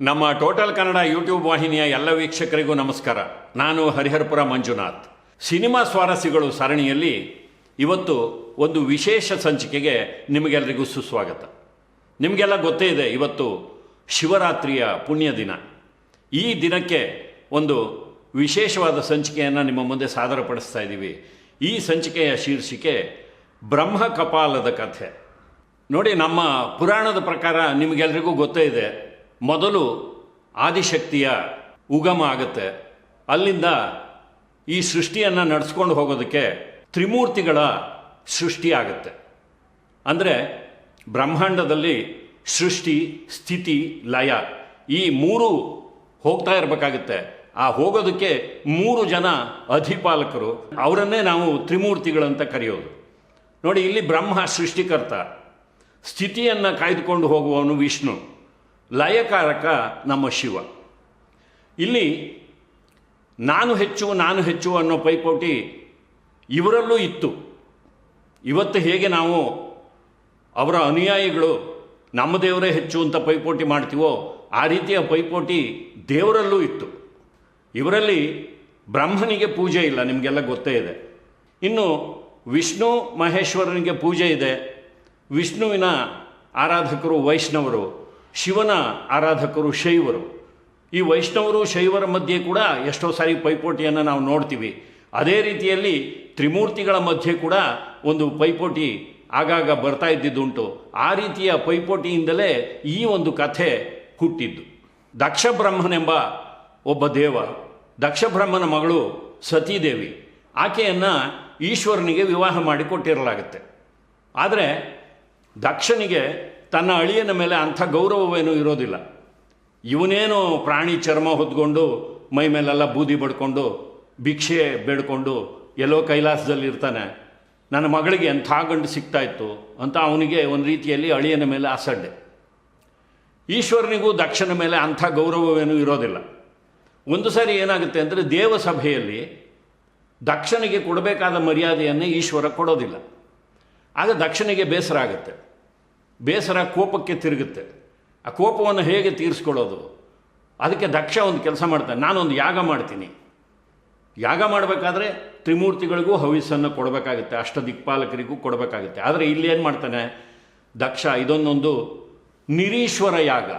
ನಮ್ಮ total Kannada YouTube ವಾಹಿನಿಯ ಎಲ್ಲ ವೀಕ್ಷಕರಿಗೂ ನಮಸ್ಕಾರ. ನಾನು ಹರಿಹರಪುರ ಮಂಜುನಾಥ್. ಸಿನಿಮಾ ಸ್ವಾರಸ್ಯಗಳು ಸರಣಿಯಲ್ಲಿ ಇವತ್ತು ಒಂದು ವಿಶೇಷ ಸಂಚಿಕೆಗೆ ನಿಮಗೆಲ್ಲರಿಗೂ ಸುಸ್ವಾಗತ. ನಿಮಗೆಲ್ಲ ಗೊತ್ತೇ ಇದೆ, ಇವತ್ತು ಶಿವರಾತ್ರಿಯ ಪುಣ್ಯ ದಿನ. ಈ ದಿನಕ್ಕೆ ಒಂದು ವಿಶೇಷವಾದ ಸಂಚಿಕೆಯನ್ನು ನಿಮ್ಮ ಮುಂದೆ ಸಾದರಪಡಿಸ್ತಾ ಇದ್ದೀವಿ. ಈ ಸಂಚಿಕೆಯ ಶೀರ್ಷಿಕೆ ಬ್ರಹ್ಮ ಕಪಾಲದ ಕಥೆ. ನೋಡಿ, ನಮ್ಮ ಪುರಾಣದ ಪ್ರಕಾರ ನಿಮಗೆಲ್ಲರಿಗೂ ಗೊತ್ತೇ ಇದೆ ಮೊದಲು ಆದಿಶಕ್ತಿಯ ಉಗಮ ಆಗುತ್ತೆ. ಅಲ್ಲಿಂದ ಈ ಸೃಷ್ಟಿಯನ್ನು ನಡೆಸ್ಕೊಂಡು ಹೋಗೋದಕ್ಕೆ ತ್ರಿಮೂರ್ತಿಗಳ ಸೃಷ್ಟಿ ಆಗುತ್ತೆ. ಅಂದರೆ ಬ್ರಹ್ಮಾಂಡದಲ್ಲಿ ಸೃಷ್ಟಿ, ಸ್ಥಿತಿ, ಲಯ ಈ ಮೂರು ಹೋಗ್ತಾ ಇರಬೇಕಾಗುತ್ತೆ. ಆ ಹೋಗೋದಕ್ಕೆ ಮೂರು ಜನ ಅಧಿಪಾಲಕರು. ಅವರನ್ನೇ ನಾವು ತ್ರಿಮೂರ್ತಿಗಳಂತ ಕರೆಯೋದು. ನೋಡಿ, ಇಲ್ಲಿ ಬ್ರಹ್ಮ ಸೃಷ್ಟಿಕರ್ತ. ಸ್ಥಿತಿಯನ್ನು ಕಾಯ್ದುಕೊಂಡು ಹೋಗುವವನು ವಿಷ್ಣು. ಲಯಕಾರಕ ನಮ್ಮ ಶಿವ. ಇಲ್ಲಿ ನಾನು ಹೆಚ್ಚು ನಾನು ಹೆಚ್ಚು ಅನ್ನೋ ಪೈಪೋಟಿ ಇವರಲ್ಲೂ ಇತ್ತು. ಇವತ್ತು ಹೇಗೆ ನಾವು ಅವರ ಅನುಯಾಯಿಗಳು ನಮ್ಮ ದೇವರೇ ಹೆಚ್ಚು ಅಂತ ಪೈಪೋಟಿ ಮಾಡ್ತೀವೋ ಆ ರೀತಿಯ ಪೈಪೋಟಿ ದೇವರಲ್ಲೂ ಇತ್ತು. ಇವರಲ್ಲಿ ಬ್ರಹ್ಮನಿಗೆ ಪೂಜೆ ಇಲ್ಲ, ನಿಮಗೆಲ್ಲ ಗೊತ್ತೇ ಇದೆ. ಇನ್ನು ವಿಷ್ಣು ಮಹೇಶ್ವರನಿಗೆ ಪೂಜೆ ಇದೆ. ವಿಷ್ಣುವಿನ ಆರಾಧಕರು ವೈಷ್ಣವರು ಶಿವನ ಆರಾಧಕರು ಶೈವರು. ಈ ವೈಷ್ಣವರು ಶೈವರ ಮಧ್ಯೆ ಕೂಡ ಎಷ್ಟೋ ಸಾರಿ ಪೈಪೋಟಿಯನ್ನು ನಾವು ನೋಡ್ತೀವಿ. ಅದೇ ರೀತಿಯಲ್ಲಿ ತ್ರಿಮೂರ್ತಿಗಳ ಮಧ್ಯೆ ಕೂಡ ಒಂದು ಪೈಪೋಟಿ ಆಗಾಗ ಬರ್ತಾ ಇದ್ದಿದ್ದುಂಟು. ಆ ರೀತಿಯ ಪೈಪೋಟಿಯಿಂದಲೇ ಈ ಒಂದು ಕಥೆ ಹುಟ್ಟಿದ್ದು. ದಕ್ಷ ಬ್ರಹ್ಮನೆಂಬ ಒಬ್ಬ ದೇವ ದಕ್ಷ ಬ್ರಹ್ಮನ ಮಗಳು ಸತೀದೇವಿ. ಆಕೆಯನ್ನು ಈಶ್ವರನಿಗೆ ವಿವಾಹ ಮಾಡಿಕೊಟ್ಟಿರಲಾಗುತ್ತೆ ಆದರೆ ದಕ್ಷನಿಗೆ ತನ್ನ ಅಳಿಯನ ಮೇಲೆ ಅಂಥ ಗೌರವವೇನೂ ಇರೋದಿಲ್ಲ. ಇವನೇನು ಪ್ರಾಣಿ ಚರ್ಮ ಹೊದ್ಕೊಂಡು ಮೈ ಮೇಲೆಲ್ಲ ಬೂದಿ ಬಡ್ಕೊಂಡು ಭಿಕ್ಷೆ ಬೇಡ್ಕೊಂಡು ಎಲ್ಲೋ ಕೈಲಾಸದಲ್ಲಿ ಇರ್ತಾನೆ. ನನ್ನ ಮಗಳಿಗೆ ಎಂಥ ಗಂಡು ಸಿಗ್ತಾ ಇತ್ತು ಅಂತ ಅವನಿಗೆ ಒಂದು ರೀತಿಯಲ್ಲಿ ಅಳಿಯನ ಮೇಲೆ ಅಸಡ್ಡೆ. ಈಶ್ವರನಿಗೂ ದಕ್ಷನ ಮೇಲೆ ಅಂಥ ಗೌರವವೇನೂ ಇರೋದಿಲ್ಲ. ಒಂದು ಸಾರಿ ಏನಾಗುತ್ತೆ ಅಂದರೆ ದೇವಸಭೆಯಲ್ಲಿ ದಕ್ಷನಿಗೆ ಕೊಡಬೇಕಾದ ಮರ್ಯಾದೆಯನ್ನು ಈಶ್ವರ ಕೊಡೋದಿಲ್ಲ. ಆಗ ದಕ್ಷನಿಗೆ ಬೇಸರ ಆಗುತ್ತೆ. ಬೇಸರ ಕೋಪಕ್ಕೆ ತಿರುಗುತ್ತೆ. ಆ ಕೋಪವನ್ನು ಹೇಗೆ ತೀರಿಸ್ಕೊಳ್ಳೋದು? ಅದಕ್ಕೆ ದಕ್ಷ ಒಂದು ಕೆಲಸ ಮಾಡ್ತಾನೆ. ನಾನೊಂದು ಯಾಗ ಮಾಡ್ತೀನಿ. ಯಾಗ ಮಾಡಬೇಕಾದ್ರೆ ತ್ರಿಮೂರ್ತಿಗಳಿಗೂ ಹವಿಸ್ಸನ್ನು ಕೊಡಬೇಕಾಗುತ್ತೆ ಅಷ್ಟ ದಿಕ್ಪಾಲಕರಿಗೂ ಕೊಡಬೇಕಾಗುತ್ತೆ. ಆದರೆ ಇಲ್ಲಿ ಏನು ಮಾಡ್ತಾನೆ? ದಕ್ಷ, ಇದೊಂದೊಂದು ನಿರೀಶ್ವರ ಯಾಗ.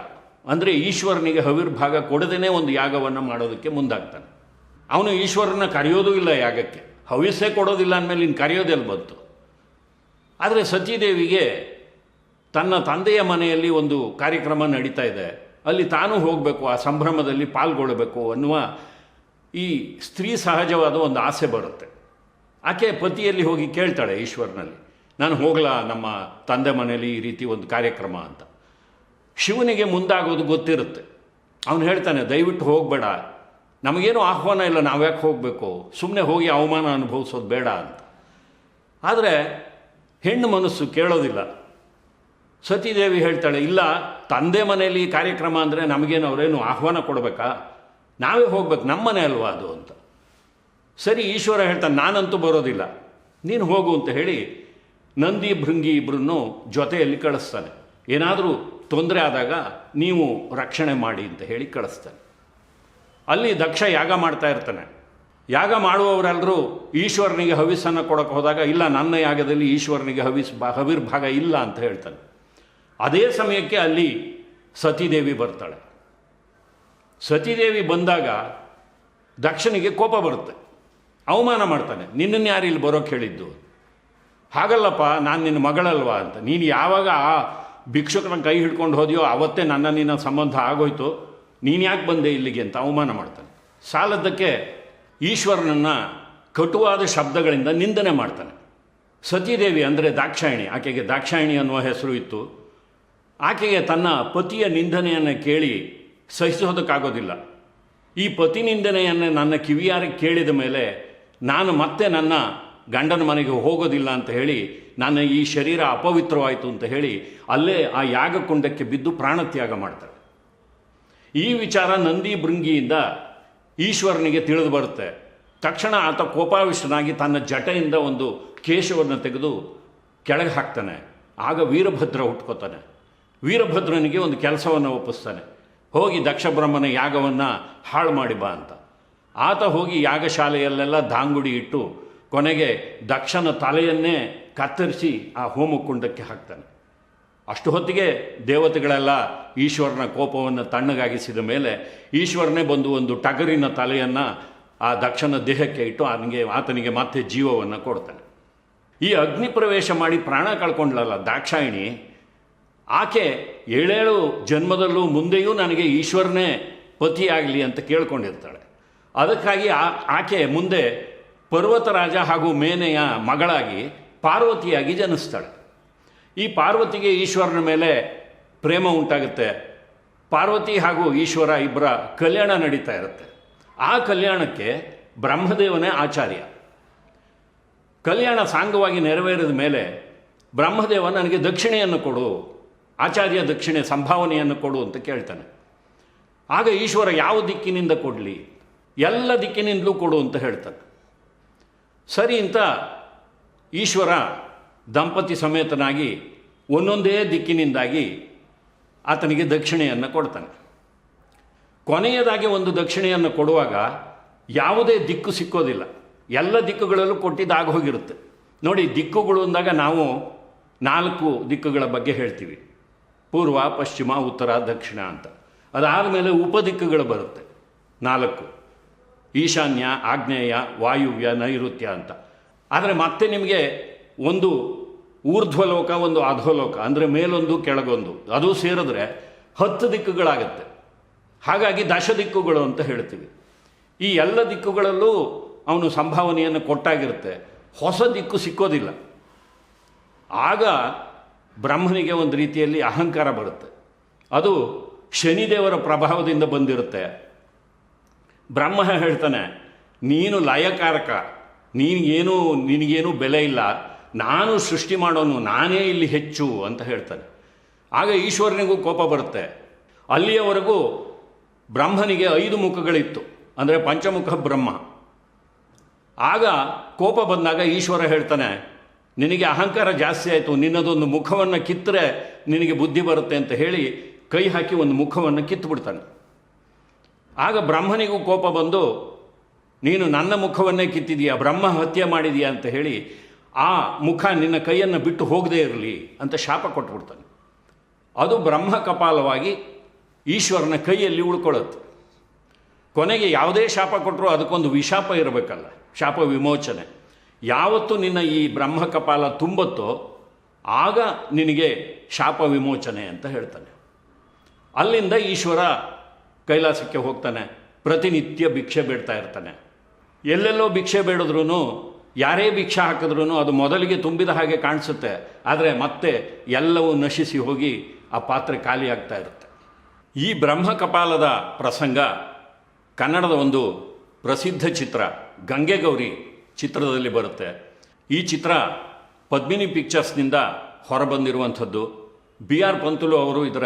ಅಂದರೆ ಈಶ್ವರನಿಗೆ ಹವಿರ್ಭಾಗ ಕೊಡದೇನೆ ಒಂದು ಯಾಗವನ್ನು ಮಾಡೋದಕ್ಕೆ ಮುಂದಾಗ್ತಾನೆ. ಅವನು ಈಶ್ವರನ ಕರೆಯೋದೂ ಇಲ್ಲ ಯಾಗಕ್ಕೆ. ಹವಿಸೇ ಕೊಡೋದಿಲ್ಲ ಅಂದಮೇಲೆ ಇನ್ನು ಕರೆಯೋದೆಲ್ಲ ಬಂತು ಆದರೆ ಸತೀದೇವಿಗೆ ತನ್ನ ತಂದೆಯ ಮನೆಯಲ್ಲಿ ಒಂದು ಕಾರ್ಯಕ್ರಮ ನಡೀತಾ ಇದೆ. ಅಲ್ಲಿ ತಾನು ಹೋಗಬೇಕು, ಆ ಸಂಭ್ರಮದಲ್ಲಿ ಪಾಲ್ಗೊಳ್ಳಬೇಕು ಅನ್ನುವ ಈ ಸ್ತ್ರೀ ಸಹಜವಾದ ಒಂದು ಆಸೆ ಬರುತ್ತೆ. ಆಕೆ ಪತಿಯಲ್ಲಿ ಹೋಗಿ ಕೇಳ್ತಾಳೆ ಈಶ್ವರನಲ್ಲಿ, ನಾನು ಹೋಗಲಾ, ನಮ್ಮ ತಂದೆ ಮನೆಯಲ್ಲಿ ಈ ರೀತಿ ಒಂದು ಕಾರ್ಯಕ್ರಮ ಅಂತ. ಶಿವನಿಗೆ ಮುಂದಾಗೋದು ಗೊತ್ತಿರುತ್ತೆ. ಅವನು ಹೇಳ್ತಾನೆ, ದಯವಿಟ್ಟು ಹೋಗಬೇಡ. ನಮಗೇನು ಆಹ್ವಾನ ಇಲ್ಲ ನಾವ್ಯಾಕೆ ಹೋಗಬೇಕು? ಸುಮ್ಮನೆ ಹೋಗಿ ಅವಮಾನ ಅನುಭವಿಸೋದು ಬೇಡ ಅಂತ. ಆದರೆ ಹೆಣ್ಣು ಮನಸ್ಸು ಕೇಳೋದಿಲ್ಲ. ಸತೀದೇವಿ ಹೇಳ್ತಾಳೆ, ಇಲ್ಲ, ತಂದೆ ಮನೆಯಲ್ಲಿ ಕಾರ್ಯಕ್ರಮ ಅಂದರೆ ನಮಗೇನು ಅವರೇನು ಆಹ್ವಾನ ಕೊಡಬೇಕಾ? ನಾವೇ ಹೋಗ್ಬೇಕು, ನಮ್ಮ ಮನೆ ಅಲ್ವಾ ಅದು? ಅಂತ. ಸರಿ, ಈಶ್ವರ ಹೇಳ್ತಾನೆ, ನಾನಂತೂ ಬರೋದಿಲ್ಲ. ನೀನು ಹೋಗು ಅಂತ ಹೇಳಿ ನಂದಿ ಭೃಂಗಿ ಇಬ್ಬರನ್ನು ಜೊತೆಯಲ್ಲಿ ಕಳಿಸ್ತಾನೆ. ಏನಾದರೂ ತೊಂದರೆ ಆದಾಗ ನೀವು ರಕ್ಷಣೆ ಮಾಡಿ ಅಂತ ಹೇಳಿ ಕಳಿಸ್ತಾನೆ. ಅಲ್ಲಿ ದಕ್ಷ ಯಾಗ ಮಾಡ್ತಾ ಇರ್ತಾನೆ. ಯಾಗ ಮಾಡುವವರೆಲ್ಲರೂ ಈಶ್ವರನಿಗೆ ಹವಿಸ್ಸನ್ನು ಕೊಡೋಕ್ಕೆ ಹೋದಾಗ, ಇಲ್ಲ, ನನ್ನ ಯಾಗದಲ್ಲಿ ಈಶ್ವರನಿಗೆ ಹವಿಸ್ ಹವಿರ್ಭಾಗ ಇಲ್ಲ ಅಂತ ಹೇಳ್ತಾನೆ. ಅದೇ ಸಮಯಕ್ಕೆ ಅಲ್ಲಿ ಸತೀದೇವಿ ಬರ್ತಾಳೆ. ಸತೀದೇವಿ ಬಂದಾಗ ದಕ್ಷನಿಗೆ ಕೋಪ ಬರುತ್ತೆ. ಅವಮಾನ ಮಾಡ್ತಾನೆ. ನಿನ್ನನ್ನು ಯಾರು ಇಲ್ಲಿ ಬರೋಕ್ಕೆ ಹೇಳಿದ್ದು? ಹಾಗಲ್ಲಪ್ಪ, ನಾನು ನಿನ್ನ ಮಗಳಲ್ವಾ ಅಂತ. ನೀನು ಯಾವಾಗ ಆ ಭಿಕ್ಷುಕನ ಕೈ ಹಿಡ್ಕೊಂಡು ಹೋದೆಯೋ ಅವತ್ತೇ ನನ್ನ ನಿನ್ನ ಸಂಬಂಧ ಆಗೋಯ್ತು. ನೀನು ಯಾಕೆ ಬಂದೆ ಇಲ್ಲಿಗೆ ಅಂತ ಅವಮಾನ ಮಾಡ್ತಾನೆ. ಸಾಲದ್ದಕ್ಕೆ ಈಶ್ವರನನ್ನು ಕಟುವಾದ ಶಬ್ದಗಳಿಂದ ನಿಂದನೆ ಮಾಡ್ತಾನೆ. ಸತೀದೇವಿ ಅಂದರೆ ದಾಕ್ಷಾಯಿಣಿ. ಆಕೆಗೆ ದಾಕ್ಷಾಯಿಣಿ ಅನ್ನುವ ಹೆಸರು ಇತ್ತು. ಆಕೆಗೆ ತನ್ನ ಪತಿಯ ನಿಂದನೆಯನ್ನು ಕೇಳಿ ಸಹಿಸೋದಕ್ಕಾಗೋದಿಲ್ಲ. ಈ ಪತಿ ನಿಂದನೆಯನ್ನು ನನ್ನ ಕಿವಿಯಾರೆ ಕೇಳಿದ ಮೇಲೆ ನಾನು ಮತ್ತೆ ನನ್ನ ಗಂಡನ ಮನೆಗೆ ಹೋಗೋದಿಲ್ಲ ಅಂತ ಹೇಳಿ, ನನ್ನ ಈ ಶರೀರ ಅಪವಿತ್ರವಾಯಿತು ಅಂತ ಹೇಳಿ ಅಲ್ಲೇ ಆ ಯಾಗಕುಂಡಕ್ಕೆ ಬಿದ್ದು ಪ್ರಾಣತ್ಯಾಗ ಮಾಡ್ತಾರೆ. ಈ ವಿಚಾರ ನಂದಿ ಭೃಂಗಿಯಿಂದ ಈಶ್ವರನಿಗೆ ತಿಳಿದು ಬರುತ್ತೆ. ತಕ್ಷಣ ಆತ ಕೋಪಾವಿಷ್ಟನಾಗಿ ತನ್ನ ಜಟೆಯಿಂದ ಒಂದು ಕೇಶವನ್ನು ತೆಗೆದು ಕೆಳಗೆ ಹಾಕ್ತಾನೆ. ಆಗ ವೀರಭದ್ರ ಹುಟ್ಕೋತಾನೆ ವೀರಭದ್ರನಿಗೆ ಒಂದು ಕೆಲಸವನ್ನು ಒಪ್ಪಿಸ್ತಾನೆ. ಹೋಗಿ ದಕ್ಷಬ್ರಹ್ಮನ ಯಾಗವನ್ನು ಹಾಳು ಮಾಡಿ ಬಾ ಅಂತ. ಆತ ಹೋಗಿ ಯಾಗಶಾಲೆಯಲ್ಲೆಲ್ಲ ದಾಂಗುಡಿ ಇಟ್ಟು ಕೊನೆಗೆ ದಕ್ಷನ ತಲೆಯನ್ನೇ ಕತ್ತರಿಸಿ ಆ ಹೋಮಕುಂಡಕ್ಕೆ ಹಾಕ್ತಾನೆ. ಅಷ್ಟು ಹೊತ್ತಿಗೆ ದೇವತೆಗಳೆಲ್ಲ ಈಶ್ವರನ ಕೋಪವನ್ನು ತಣ್ಣಗಾಗಿಸಿದ ಮೇಲೆ ಈಶ್ವರನೇ ಬಂದು ಒಂದು ಟಗರಿನ ತಲೆಯನ್ನು ಆ ದಕ್ಷನ ದೇಹಕ್ಕೆ ಇಟ್ಟು ಅವನಿಗೆ ಆತನಿಗೆ ಮತ್ತೆ ಜೀವವನ್ನು ಕೊಡ್ತಾನೆ. ಈ ಅಗ್ನಿ ಪ್ರವೇಶ ಮಾಡಿ ಪ್ರಾಣ ಕಳ್ಕೊಂಡ್ಲಲ್ಲ ದಾಕ್ಷಾಯಿಣಿ ಆಕೆ ಏಳೇಳು ಜನ್ಮದಲ್ಲೂ ಮುಂದೆಯೂ ನನಗೆ ಈಶ್ವರನೇ ಪತಿಯಾಗಲಿ ಅಂತ ಕೇಳ್ಕೊಂಡಿರ್ತಾಳೆ. ಅದಕ್ಕಾಗಿ ಆ, ಆಕೆ ಮುಂದೆ ಪರ್ವತರಾಜ ಹಾಗೂ ಮೇನೆಯ ಮಗಳಾಗಿ ಪಾರ್ವತಿಯಾಗಿ ಜನಿಸ್ತಾಳೆ. ಈ ಪಾರ್ವತಿಗೆ ಈಶ್ವರನ ಮೇಲೆ ಪ್ರೇಮ ಉಂಟಾಗುತ್ತೆ. ಪಾರ್ವತಿ ಹಾಗೂ ಈಶ್ವರ ಇಬ್ಬರ ಕಲ್ಯಾಣ ನಡೀತಾ ಇರುತ್ತೆ. ಆ ಕಲ್ಯಾಣಕ್ಕೆ ಬ್ರಹ್ಮದೇವನೇ ಆಚಾರ್ಯ. ಕಲ್ಯಾಣ ಸಾಂಗವಾಗಿ ನೆರವೇರಿದ ಮೇಲೆ ಬ್ರಹ್ಮದೇವ ನನಗೆ ದಕ್ಷಿಣೆಯನ್ನು ಕೊಡು. ಆಚಾರ್ಯ ದಕ್ಷಿಣೆ ಸಂಭಾವನೆಯನ್ನು ಕೊಡು ಅಂತ ಕೇಳ್ತಾನೆ. ಆಗ ಈಶ್ವರ ಯಾವ ದಿಕ್ಕಿನಿಂದ ಕೊಡಲಿ? ಎಲ್ಲ ದಿಕ್ಕಿನಿಂದಲೂ ಕೊಡು ಅಂತ ಹೇಳ್ತಾನೆ. ಸರಿ ಅಂತ ಈಶ್ವರ ದಂಪತಿ ಸಮೇತನಾಗಿ ಒಂದೊಂದೇ ದಿಕ್ಕಿನಿಂದಾಗಿ ಆತನಿಗೆ ದಕ್ಷಿಣೆಯನ್ನು ಕೊಡ್ತಾನೆ. ಕೊನೆಯದಾಗಿ ಒಂದು ದಕ್ಷಿಣೆಯನ್ನು ಕೊಡುವಾಗ ಯಾವುದೇ ದಿಕ್ಕು ಸಿಕ್ಕೋದಿಲ್ಲ. ಎಲ್ಲ ದಿಕ್ಕುಗಳಲ್ಲೂ ಕೊಟ್ಟಿದ್ದಾಗ ಹೋಗಿರುತ್ತೆ. ನೋಡಿ, ದಿಕ್ಕುಗಳು ಅಂದಾಗ ನಾವು ನಾಲ್ಕು ದಿಕ್ಕುಗಳ ಬಗ್ಗೆ ಹೇಳ್ತೀವಿ. ಪೂರ್ವ, ಪಶ್ಚಿಮ, ಉತ್ತರ, ದಕ್ಷಿಣ ಅಂತ. ಅದಾದ ಮೇಲೆ ಉಪದಿಕ್ಕುಗಳು ಬರುತ್ತೆ. ನಾಲ್ಕು. ಈಶಾನ್ಯ, ಆಗ್ನೇಯ, ವಾಯುವ್ಯ, ನೈಋತ್ಯ ಅಂತ. ಆದರೆ ಮತ್ತೆ ನಿಮಗೆ ಒಂದು ಊರ್ಧ್ವಲೋಕ, ಒಂದು ಅಧೋಲೋಕ ಅಂದರೆ ಮೇಲೊಂದು ಕೆಳಗೊಂದು, ಅದು ಸೇರಿದ್ರೆ ಹತ್ತು ದಿಕ್ಕುಗಳಾಗತ್ತೆ. ಹಾಗಾಗಿ ದಶ ದಿಕ್ಕುಗಳು ಅಂತ ಹೇಳ್ತೀವಿ. ಈ ಎಲ್ಲ ದಿಕ್ಕುಗಳಲ್ಲೂ ಅವನು ಸಂಭಾವನೆಯನ್ನು ಕೊಟ್ಟಾಗಿರುತ್ತೆ. ಹೊಸ ದಿಕ್ಕು ಸಿಕ್ಕೋದಿಲ್ಲ. ಆಗ ಬ್ರಹ್ಮನಿಗೆ ಒಂದು ರೀತಿಯಲ್ಲಿ ಅಹಂಕಾರ ಬರುತ್ತೆ. ಅದು ಶನಿದೇವರ ಪ್ರಭಾವದಿಂದ ಬಂದಿರುತ್ತೆ. ಬ್ರಹ್ಮ ಹೇಳ್ತಾನೆ, ನೀನು ಲಯಕಾರಕ, ನೀನಿಗೇನು, ನಿನಗೇನು ಬೆಲೆ ಇಲ್ಲ, ನಾನು ಸೃಷ್ಟಿ ಮಾಡೋನು, ನಾನೇ ಇಲ್ಲಿ ಹೆಚ್ಚು ಅಂತ ಹೇಳ್ತಾನೆ. ಆಗ ಈಶ್ವರನಿಗೂ ಕೋಪ ಬರುತ್ತೆ. ಅಲ್ಲಿಯವರೆಗೂ ಬ್ರಹ್ಮನಿಗೆ ಐದು ಮುಖಗಳಿತ್ತು, ಅಂದರೆ ಪಂಚಮುಖ ಬ್ರಹ್ಮ. ಆಗ ಕೋಪ ಬಂದಾಗ ಈಶ್ವರ ಹೇಳ್ತಾನೆ ನಿನಗೆ ಅಹಂಕಾರ ಜಾಸ್ತಿ ಆಯಿತು, ನಿನ್ನದೊಂದು ಮುಖವನ್ನು ಕಿತ್ತರೆ ನಿನಗೆ ಬುದ್ಧಿ ಬರುತ್ತೆ ಅಂತ ಹೇಳಿ ಕೈ ಹಾಕಿ ಒಂದು ಮುಖವನ್ನು ಕಿತ್ತುಬಿಡ್ತಾನೆ. ಆಗ ಬ್ರಹ್ಮನಿಗೂ ಕೋಪ ಬಂದು, ನೀನು ನನ್ನ ಮುಖವನ್ನೇ ಕಿತ್ತಿದೀಯಾ, ಬ್ರಹ್ಮ ಹತ್ಯೆ ಮಾಡಿದೀಯಾ ಅಂತ ಹೇಳಿ ಆ ಮುಖ ನಿನ್ನ ಕೈಯನ್ನು ಬಿಟ್ಟು ಹೋಗದೇ ಇರಲಿ ಅಂತ ಶಾಪ ಕೊಟ್ಬಿಡ್ತಾನೆ. ಅದು ಬ್ರಹ್ಮ ಕಪಾಲವಾಗಿ ಈಶ್ವರನ ಕೈಯಲ್ಲಿ ಉಳ್ಕೊಳ್ಳುತ್ತೆ. ಕೊನೆಗೆ ಯಾವುದೇ ಶಾಪ ಕೊಟ್ಟರೂ ಅದಕ್ಕೊಂದು ವಿಶಾಪ ಇರಬೇಕಲ್ಲ, ಶಾಪ ವಿಮೋಚನೆ. ಯಾವತ್ತು ನಿನ್ನ ಈ ಬ್ರಹ್ಮ ಕಪಾಲ ತುಂಬತ್ತೋ ಆಗ ನಿನಗೆ ಶಾಪ ವಿಮೋಚನೆ ಅಂತ ಹೇಳ್ತಾನೆ. ಅಲ್ಲಿಂದ ಈಶ್ವರ ಕೈಲಾಸಕ್ಕೆ ಹೋಗ್ತಾನೆ. ಪ್ರತಿನಿತ್ಯ ಭಿಕ್ಷೆ ಬೇಡ್ತಾ ಇರ್ತಾನೆ. ಎಲ್ಲೆಲ್ಲೋ ಭಿಕ್ಷೆ ಬೇಡಿದ್ರೂ ಯಾರೇ ಭಿಕ್ಷೆ ಹಾಕಿದ್ರೂ ಅದು ಮೊದಲಿಗೆ ತುಂಬಿದ ಹಾಗೆ ಕಾಣಿಸುತ್ತೆ. ಆದರೆ ಮತ್ತೆ ಎಲ್ಲವೂ ನಶಿಸಿ ಹೋಗಿ ಆ ಪಾತ್ರೆ ಖಾಲಿ ಆಗ್ತಾ ಇರುತ್ತೆ. ಈ ಬ್ರಹ್ಮ ಕಪಾಲದ ಪ್ರಸಂಗ ಕನ್ನಡದ ಒಂದು ಪ್ರಸಿದ್ಧ ಚಿತ್ರ, ಗಂಗೆಗೌರಿ ಚಿತ್ರದಲ್ಲಿ ಬರುತ್ತೆ. ಈ ಚಿತ್ರ ಪದ್ಮಿನಿ ಪಿಕ್ಚರ್ಸ್ನಿಂದ ಹೊರಬಂದಿರುವಂಥದ್ದು. ಬಿ ಆರ್ ಪಂತುಲು ಅವರು ಇದರ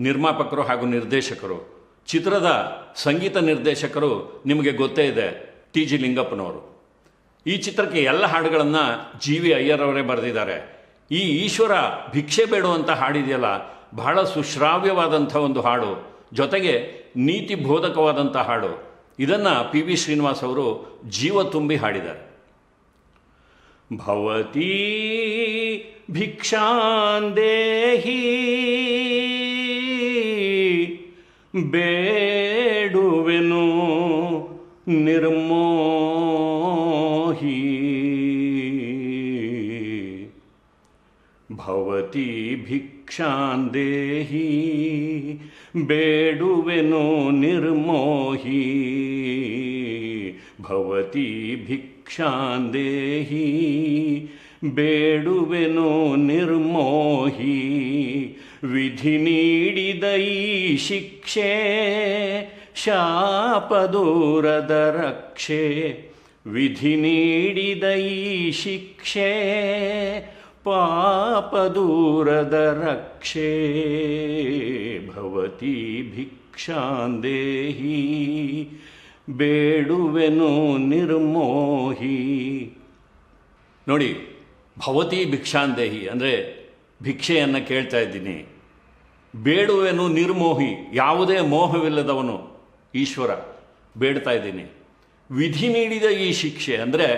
ನಿರ್ಮಾಪಕರು ಹಾಗೂ ನಿರ್ದೇಶಕರು. ಚಿತ್ರದ ಸಂಗೀತ ನಿರ್ದೇಶಕರು ನಿಮಗೆ ಗೊತ್ತೇ ಇದೆ ಟಿ ಜಿ ಲಿಂಗಪ್ಪನವರು. ಈ ಚಿತ್ರಕ್ಕೆ ಎಲ್ಲ ಹಾಡುಗಳನ್ನು ಜಿ ವಿ ಅಯ್ಯರವರೇ ಬರೆದಿದ್ದಾರೆ. ಈ ಈಶ್ವರ ಭಿಕ್ಷೆ ಬೇಡುವಂಥ ಹಾಡಿದೆಯಲ್ಲ, ಬಹಳ ಸುಶ್ರಾವ್ಯವಾದಂಥ ಒಂದು ಹಾಡು, ಜೊತೆಗೆ ನೀತಿ ಬೋಧಕವಾದಂಥ ಹಾಡು. ಇದನ್ನು ಪಿ ವಿ ಶ್ರೀನಿವಾಸ್ ಅವರು ಜೀವ ತುಂಬಿ ಹಾಡಿದ್ದಾರೆ. ಭವತೀ ಭಿಕ್ಷಾಂದೇಹಿ ಬೇಡುವೆನು ನಿರ್ಮೋಹಿ. ಭವತಿ ಭಿಕ್ಷಾಂದೇಹಿ ಬೇಡುವೆನು ನಿರ್ಮೋಹಿ. ಭವತಿ ಭಿಕ್ಷಾಂದೇಹಿ ಬೇಡುವೆನೋ ನಿರ್ಮೋಹಿ, ವಿಧಿ ನೀಡಿದ ಈ ಶಿಕ್ಷೆ, ಶಾಪದೂರದ ರಕ್ಷೆ, ವಿಧಿ ನೀಡಿದ ಈ ಶಿಕ್ಷೆ, ಪಾಪದೂರದ ರಕ್ಷೆ. ಭವತಿ ಭಿಕ್ಷಾಂದೇಹಿ ಬೇಡುವೆನು ನಿರ್ಮೋಹಿ. ನೋಡಿ, ಭವತಿ ಭಿಕ್ಷಾಂದೇಹಿ, ಅಂದರೆ ಭಿಕ್ಷೆಯನ್ನು ಕೇಳ್ತಾ ಇದ್ದೀನಿ. ಬೇಡುವೆನು ನಿರ್ಮೋಹಿ, ಯಾವುದೇ ಮೋಹವಿಲ್ಲದವನು ಈಶ್ವರ, ಬೇಡ್ತಾ ಇದ್ದೀನಿ. ವಿಧಿ ನೀಡಿದ ಈ ಶಿಕ್ಷೆ, ಅಂದರೆ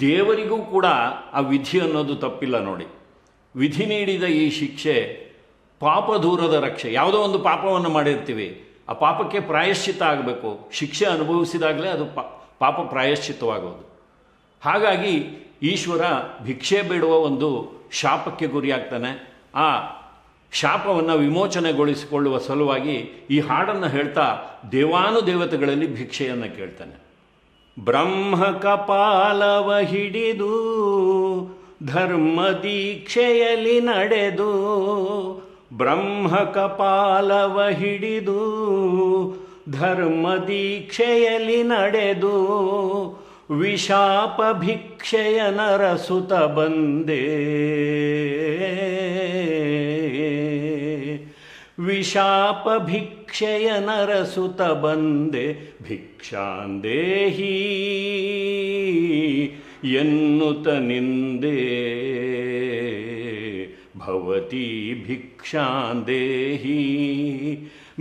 ದೇವರಿಗೂ ಕೂಡ ಆ ವಿಧಿ ಅನ್ನೋದು ತಪ್ಪಿಲ್ಲ ನೋಡಿ. ವಿಧಿ ನೀಡಿದ ಈ ಶಿಕ್ಷೆ ಪಾಪ ದೂರದ ರಕ್ಷೆ, ಯಾವುದೋ ಒಂದು ಪಾಪವನ್ನು ಮಾಡಿರ್ತೀವಿ. ಆ ಪಾಪಕ್ಕೆ ಪ್ರಾಯಶ್ಚಿತ ಆಗಬೇಕು. ಶಿಕ್ಷೆ ಅನುಭವಿಸಿದಾಗಲೇ ಅದು ಪಾಪ ಪ್ರಾಯಶ್ಚಿತವಾಗೋದು ಹಾಗಾಗಿ ಈಶ್ವರ ಭಿಕ್ಷೆ ಬೇಡುವ ಒಂದು ಶಾಪಕ್ಕೆ ಗುರಿಯಾಗ್ತಾನೆ. ಆ ಶಾಪವನ್ನು ವಿಮೋಚನೆಗೊಳಿಸಿಕೊಳ್ಳುವ ಸಲುವಾಗಿ ಈ ಹಾಡನ್ನು ಹೇಳ್ತಾ ದೇವಾನುದೇವತೆಗಳಲ್ಲಿ ಭಿಕ್ಷೆಯನ್ನು ಕೇಳ್ತಾನೆ. ಬ್ರಹ್ಮ ಕಪಾಲವ ಹಿಡಿದು ಧರ್ಮ ದೀಕ್ಷೆಯಲ್ಲಿ ನಡೆದು ಬ್ರಹ್ಮ ಕಪಾಲವ ಹಿಡಿದು ಧರ್ಮ ದೀಕ್ಷೆಯಲ್ಲಿ ನಡೆದು ವಿಶಾಪ ಭಿಕ್ಷೆಯ ನರಸುತ ಬಂದೆ. ವಿಶಾಪ ಭಿಕ್ಷೆಯ ನರಸುತ ಬಂದೆ. ಭಿಕ್ಷಾಂದೇಹೀ ಎನ್ನುತ ನಿಂದೆ. ಭವತಿ ಭಿಕ್ಷಾಂದೇಹಿ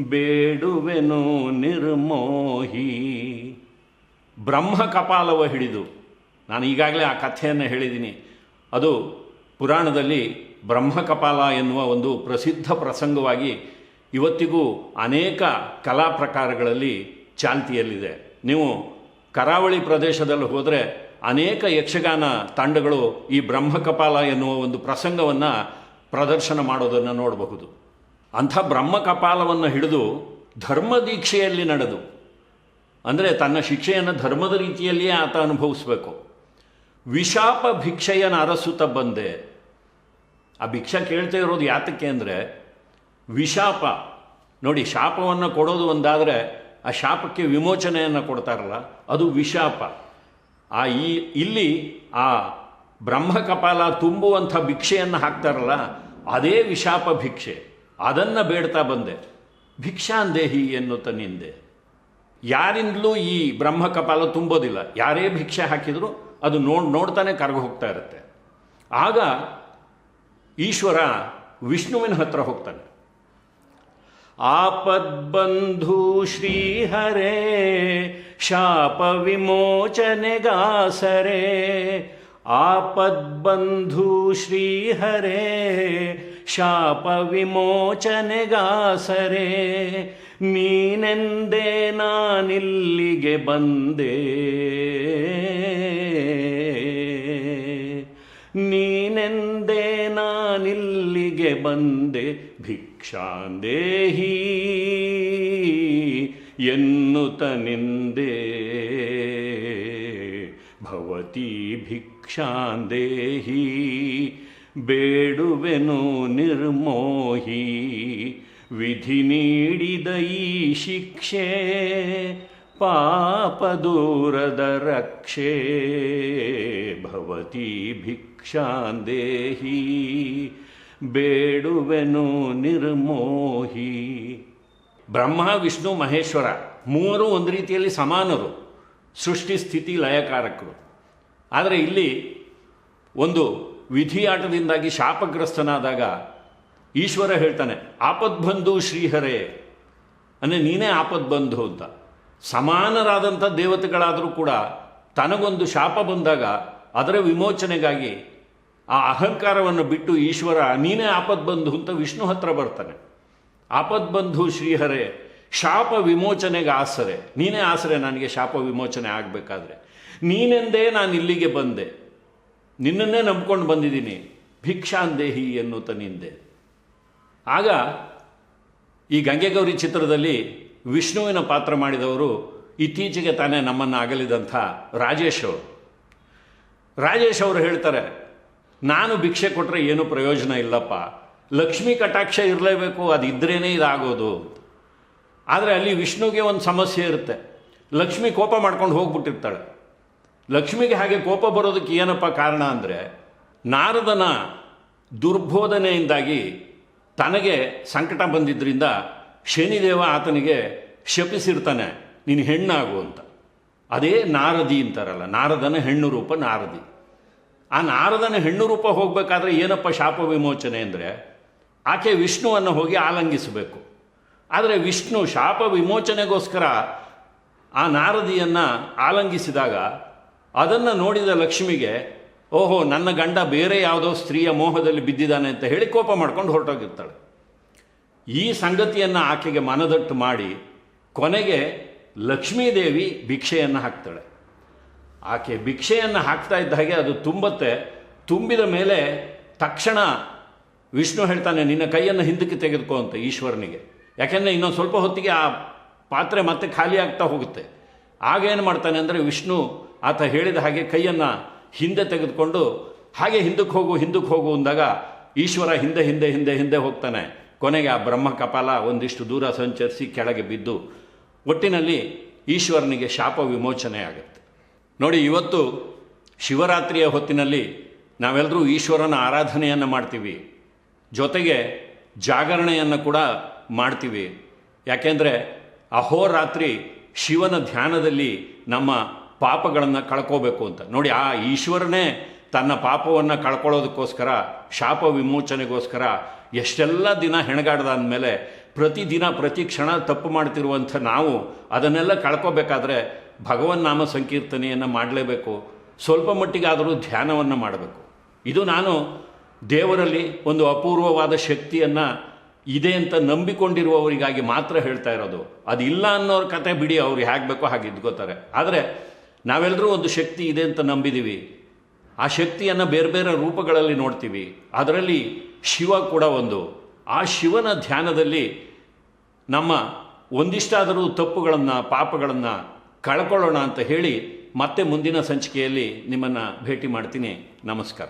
ಬೇಡುವೆನು ನಿರ್ಮೋಹಿ. ಬ್ರಹ್ಮ ಕಪಾಲವ ಹಿಡಿದು, ನಾನು ಈಗಾಗಲೇ ಆ ಕಥೆಯನ್ನು ಹೇಳಿದ್ದೀನಿ, ಅದು ಪುರಾಣದಲ್ಲಿ ಬ್ರಹ್ಮ ಕಪಾಲ ಎನ್ನುವ ಒಂದು ಪ್ರಸಿದ್ಧ ಪ್ರಸಂಗವಾಗಿ ಇವತ್ತಿಗೂ ಅನೇಕ ಕಲಾ ಪ್ರಕಾರಗಳಲ್ಲಿ ಚಾಲ್ತಿಯಲ್ಲಿದೆ. ನೀವು ಕರಾವಳಿ ಪ್ರದೇಶದಲ್ಲಿ ಹೋದರೆ ಅನೇಕ ಯಕ್ಷಗಾನ ತಂಡಗಳು ಈ ಬ್ರಹ್ಮ ಕಪಾಲ ಎನ್ನುವ ಒಂದು ಪ್ರಸಂಗವನ್ನು ಪ್ರದರ್ಶನ ಮಾಡೋದನ್ನು ನೋಡಬಹುದು. ಅಂಥ ಬ್ರಹ್ಮ ಕಪಾಲವನ್ನು ಹಿಡಿದು ಧರ್ಮ ದೀಕ್ಷೆಯಲ್ಲಿ ನಡೆದು, ಅಂದರೆ ತನ್ನ ಶಿಕ್ಷೆಯನ್ನು ಧರ್ಮದ ರೀತಿಯಲ್ಲಿಯೇ ಆತ ಅನುಭವಿಸ್ಬೇಕು. ವಿಶಾಪ ಭಿಕ್ಷೆಯನ್ನು ಅರಸುತ್ತ ಬಂದೆ. ಆ ಭಿಕ್ಷೆ ಕೇಳ್ತಾ ಇರೋದು ಯಾತಕ್ಕೆ ಅಂದರೆ, ವಿಶಾಪ. ನೋಡಿ, ಶಾಪವನ್ನು ಕೊಡೋದು ಒಂದಾದರೆ ಆ ಶಾಪಕ್ಕೆ ವಿಮೋಚನೆಯನ್ನು ಕೊಡ್ತಾರಲ್ಲ, ಅದು ವಿಶಾಪ. ಆ ಈ, ಇಲ್ಲಿ ಆ ಬ್ರಹ್ಮ ಕಪಾಲ ತುಂಬುವಂಥ ಭಿಕ್ಷೆಯನ್ನು ಹಾಕ್ತಾರಲ್ಲ, ಅದೇ ವಿಶಾಪ ಭಿಕ್ಷೆ. ಅದನ್ನು ಬೇಡ್ತಾ ಬಂದೆ. ಭಿಕ್ಷಾಂದೇಹಿ ಎನ್ನುತ್ತ ನಿಂದೆ. ಯಾರಿಂದಲೂ ಈ ಬ್ರಹ್ಮ ಕಪಾಲ ತುಂಬೋದಿಲ್ಲ. ಯಾರೇ ಭಿಕ್ಷೆ ಹಾಕಿದರೂ ಅದು ನೋಡ್, ನೋಡ್ತಾನೆ ಹೋಗ್ತಾ ಇರುತ್ತೆ. ಆಗ ಈಶ್ವರ ವಿಷ್ಣುವಿನ ಹತ್ರ ಹೋಗ್ತಾನೆ. ಆಪದ್ಬಂಧು ಶ್ರೀಹರೇ, ಶಾಪ ವಿಮೋಚನೆಗಾಸರೆ ಆಪದ್ಬಂಧು ಶ್ರೀಹರೇ ಶಾಪ ವಿಮೋಚನೆಗಾಸರೆ ನೀನೆಂದೇ ನಾನಿಲ್ಲಿಗೆ ಬಂದೆ. ನೀನೆಂದೇ ನಾನಿಲ್ಲಿಗೆ ಬಂದೆ ಭಿಕ್ಷಾಂದೇಹಿ ಎನ್ನುತ್ತ ನಿಂದೆ. ಭವತಿ ಭಿಕ್ಷಾಂದೇಹಿ ಬೇಡುವೆನು ನಿರ್ಮೋಹಿ. ವಿಧಿ ನೀಡಿದ ಈ ಶಿಕ್ಷೆ ಪಾಪ ದೂರದ ರಕ್ಷೆ. ಭವತಿ ಭಿಕ್ಷಾಂದೇಹಿ ಬೇಡುವೆನು ನಿರ್ಮೋಹಿ. ಬ್ರಹ್ಮ, ವಿಷ್ಣು, ಮಹೇಶ್ವರ ಮೂವರು ಒಂದು ರೀತಿಯಲ್ಲಿ ಸಮಾನರು, ಸೃಷ್ಟಿ ಸ್ಥಿತಿ ಲಯಕಾರಕರು. ಆದರೆ ಇಲ್ಲಿ ಒಂದು ವಿಧಿಯಾಟದಿಂದಾಗಿ ಶಾಪಗ್ರಸ್ತನಾದಾಗ ಈಶ್ವರ ಹೇಳ್ತಾನೆ, ಆಪದ್ಬಂಧು ಶ್ರೀಹರೇ. ಅಂದರೆ ನೀನೇ ಆಪದ್ಬಂಧು ಅಂತ. ಸಮಾನರಾದಂಥ ದೇವತೆಗಳಾದರೂ ಕೂಡ ತನಗೊಂದು ಶಾಪ ಬಂದಾಗ ಅದರ ವಿಮೋಚನೆಗಾಗಿ ಆ ಅಹಂಕಾರವನ್ನು ಬಿಟ್ಟು ಈಶ್ವರ, ನೀನೇ ಆಪದ್ಬಂಧು ಅಂತ ವಿಷ್ಣು ಹತ್ರ ಬರ್ತಾನೆ. ಆಪದ್ಬಂಧು ಶ್ರೀಹರೇ, ಶಾಪ ವಿಮೋಚನೆಗೆ ಆಸರೆ. ನೀನೇ ಆಸರೆ, ನನಗೆ ಶಾಪ ವಿಮೋಚನೆ ಆಗಬೇಕಾದ್ರೆ. ನೀನೆಂದೇ ನಾನು ಇಲ್ಲಿಗೆ ಬಂದೆ. ನಿನ್ನನ್ನೇ ನಂಬ್ಕೊಂಡು ಬಂದಿದ್ದೀನಿ. ಭಿಕ್ಷಾಂದೇಹಿ ಎನ್ನುತ್ತ ನಿಂದೆ ಆಗ ಈ ಗಂಗೆಗೌರಿ ಚಿತ್ರದಲ್ಲಿ ವಿಷ್ಣುವಿನ ಪಾತ್ರ ಮಾಡಿದವರು ಇತ್ತೀಚೆಗೆ ತಾನೇ ನಮ್ಮನ್ನು ಅಗಲಿದಂಥ ರಾಜೇಶ್ ಅವರು. ರಾಜೇಶ್ ಅವರು ಹೇಳ್ತಾರೆ, ನಾನು ಭಿಕ್ಷೆ ಕೊಟ್ಟರೆ ಏನೂ ಪ್ರಯೋಜನ ಇಲ್ಲಪ್ಪ. ಲಕ್ಷ್ಮೀ ಕಟಾಕ್ಷ ಇರಲೇಬೇಕು, ಅದು ಇದ್ರೇ ಇದಾಗೋದು. ಆದರೆ ಅಲ್ಲಿ ವಿಷ್ಣುಗೆ ಒಂದು ಸಮಸ್ಯೆ ಇರುತ್ತೆ. ಲಕ್ಷ್ಮಿ ಕೋಪ ಮಾಡ್ಕೊಂಡು ಹೋಗ್ಬಿಟ್ಟಿರ್ತಾಳೆ. ಲಕ್ಷ್ಮಿಗೆ ಹಾಗೆ ಕೋಪ ಬರೋದಕ್ಕೆ ಏನಪ್ಪ ಕಾರಣ ಅಂದರೆ ನಾರದನ ದುರ್ಬೋಧನೆಯಿಂದಾಗಿ ತನಗೆ ಸಂಕಟ ಬಂದಿದ್ದರಿಂದ ಶನಿದೇವ ಆತನಿಗೆ ಶಪಿಸಿರ್ತಾನೆ, ನೀನು ಹೆಣ್ಣಾಗು ಅಂತ. ಅದೇ ನಾರದಿ ಅಂತಾರಲ್ಲ, ನಾರದನ ಹೆಣ್ಣು ರೂಪ ನಾರದಿ. ಆ ನಾರದನ ಹೆಣ್ಣು ರೂಪ ಹೋಗಬೇಕಾದ್ರೆ ಏನಪ್ಪ ಶಾಪ ವಿಮೋಚನೆ ಅಂದರೆ, ಆಕೆ ವಿಷ್ಣುವನ್ನು ಹೋಗಿ ಆಲಂಗಿಸಬೇಕು. ಆದರೆ ವಿಷ್ಣು ಶಾಪ ವಿಮೋಚನೆಗೋಸ್ಕರ ಆ ನಾರದಿಯನ್ನು ಆಲಂಗಿಸಿದಾಗ ಅದನ್ನು ನೋಡಿದ ಲಕ್ಷ್ಮಿಗೆ, ಓಹೋ, ನನ್ನ ಗಂಡ ಬೇರೆ ಯಾವುದೋ ಸ್ತ್ರೀಯ ಮೋಹದಲ್ಲಿ ಬಿದ್ದಿದ್ದಾನೆ ಅಂತ ಹೇಳಿ ಕೋಪ ಮಾಡ್ಕೊಂಡು ಹೊರಟೋಗಿರ್ತಾಳೆ. ಈ ಸಂಗತಿಯನ್ನು ಆಕೆಗೆ ಮನದಟ್ಟು ಮಾಡಿ ಕೊನೆಗೆ ಲಕ್ಷ್ಮೀದೇವಿ ಭಿಕ್ಷೆಯನ್ನು ಹಾಕ್ತಾಳೆ. ಆಕೆ ಭಿಕ್ಷೆಯನ್ನು ಹಾಕ್ತಾ ಇದ್ದ ಹಾಗೆ ಅದು ತುಂಬತ್ತೆ. ತುಂಬಿದ ಮೇಲೆ ತಕ್ಷಣ ವಿಷ್ಣು ಹೇಳ್ತಾನೆ, ನಿನ್ನ ಕೈಯನ್ನು ಹಿಂದಕ್ಕೆ ತೆಗೆದುಕೋ ಅಂತ ಈಶ್ವರನಿಗೆ. ಯಾಕೆಂದರೆ ಇನ್ನೊಂದು ಸ್ವಲ್ಪ ಹೊತ್ತಿಗೆ ಆ ಪಾತ್ರೆ ಮತ್ತೆ ಖಾಲಿ ಆಗ್ತಾ ಹೋಗುತ್ತೆ. ಆಗ ಏನು ಮಾಡ್ತಾನೆ ಅಂದರೆ ವಿಷ್ಣು ಆತ ಹೇಳಿದ ಹಾಗೆ ಕೈಯನ್ನು ಹಿಂದೆ ತೆಗೆದುಕೊಂಡು, ಹಾಗೆ ಹಿಂದಕ್ಕೆ ಹೋಗು ಹಿಂದಕ್ಕೆ ಹೋಗು ಅಂದಾಗ ಈಶ್ವರ ಹಿಂದೆ ಹಿಂದೆ ಹಿಂದೆ ಹಿಂದೆ ಹೋಗ್ತಾನೆ. ಕೊನೆಗೆ ಆ ಬ್ರಹ್ಮ ಕಪಾಲ ಒಂದಿಷ್ಟು ದೂರ ಸಂಚರಿಸಿ ಕೆಳಗೆ ಬಿದ್ದು, ಒಟ್ಟಿನಲ್ಲಿ ಈಶ್ವರನಿಗೆ ಶಾಪ ವಿಮೋಚನೆ ಆಗುತ್ತೆ. ನೋಡಿ, ಇವತ್ತು ಶಿವರಾತ್ರಿಯ ಹೊತ್ತಿನಲ್ಲಿ ನಾವೆಲ್ಲರೂ ಈಶ್ವರನ ಆರಾಧನೆಯನ್ನು ಮಾಡ್ತೀವಿ. ಜೊತೆಗೆ ಜಾಗರಣೆಯನ್ನು ಕೂಡ ಮಾಡ್ತೀವಿ. ಯಾಕೆಂದರೆ ಅಹೋರಾತ್ರಿ ಶಿವನ ಧ್ಯಾನದಲ್ಲಿ ನಮ್ಮ ಪಾಪಗಳನ್ನು ಕಳ್ಕೋಬೇಕು ಅಂತ. ನೋಡಿ, ಆ ಈಶ್ವರನೇ ತನ್ನ ಪಾಪವನ್ನು ಕಳ್ಕೊಳ್ಳೋದಕ್ಕೋಸ್ಕರ, ಶಾಪ ವಿಮೋಚನೆಗೋಸ್ಕರ ಎಷ್ಟೆಲ್ಲ ದಿನ ಹೆಣಗಾಡ್ದ ಅಂದಮೇಲೆ ಪ್ರತಿದಿನ, ಪ್ರತಿ ಕ್ಷಣ ತಪ್ಪು ಮಾಡ್ತಿರುವಂಥ ನಾವು ಅದನ್ನೆಲ್ಲ ಕಳ್ಕೋಬೇಕಾದ್ರೆ ಭಗವನ್ ನಾಮ ಸಂಕೀರ್ತನೆಯನ್ನು ಮಾಡಲೇಬೇಕು. ಸ್ವಲ್ಪ ಮಟ್ಟಿಗಾದರೂ ಧ್ಯಾನವನ್ನು ಮಾಡಬೇಕು. ಇದು ನಾನು ದೇವರಲ್ಲಿ ಒಂದು ಅಪೂರ್ವವಾದ ಶಕ್ತಿಯನ್ನು ಇದೆ ಅಂತ ನಂಬಿಕೊಂಡಿರುವವರಿಗಾಗಿ ಮಾತ್ರ ಹೇಳ್ತಾ ಇರೋದು. ಅದಿಲ್ಲ ಅನ್ನೋರ ಕತೆ ಬಿಡಿ, ಅವ್ರು ಹೇಗೆ ಬೇಕೋ ಹಾಗೆ ಇದ್ಕೋತಾರೆ ಆದರೆ ನಾವೆಲ್ಲರೂ ಒಂದು ಶಕ್ತಿ ಇದೆ ಅಂತ ನಂಬಿದ್ದೀವಿ ಆ ಶಕ್ತಿಯನ್ನು ಬೇರೆ ಬೇರೆ ರೂಪಗಳಲ್ಲಿ ನೋಡ್ತೀವಿ. ಅದರಲ್ಲಿ ಶಿವ ಕೂಡ ಒಂದು. ಆ ಶಿವನ ಧ್ಯಾನದಲ್ಲಿ ನಮ್ಮ ಒಂದಿಷ್ಟಾದರೂ ತಪ್ಪುಗಳನ್ನು, ಪಾಪಗಳನ್ನು ಕಳ್ಕೊಳ್ಳೋಣ ಅಂತ ಹೇಳಿ ಮತ್ತೆ ಮುಂದಿನ ಸಂಚಿಕೆಯಲ್ಲಿ ನಿಮ್ಮನ್ನು ಭೇಟಿ ಮಾಡ್ತೀನಿ. ನಮಸ್ಕಾರ.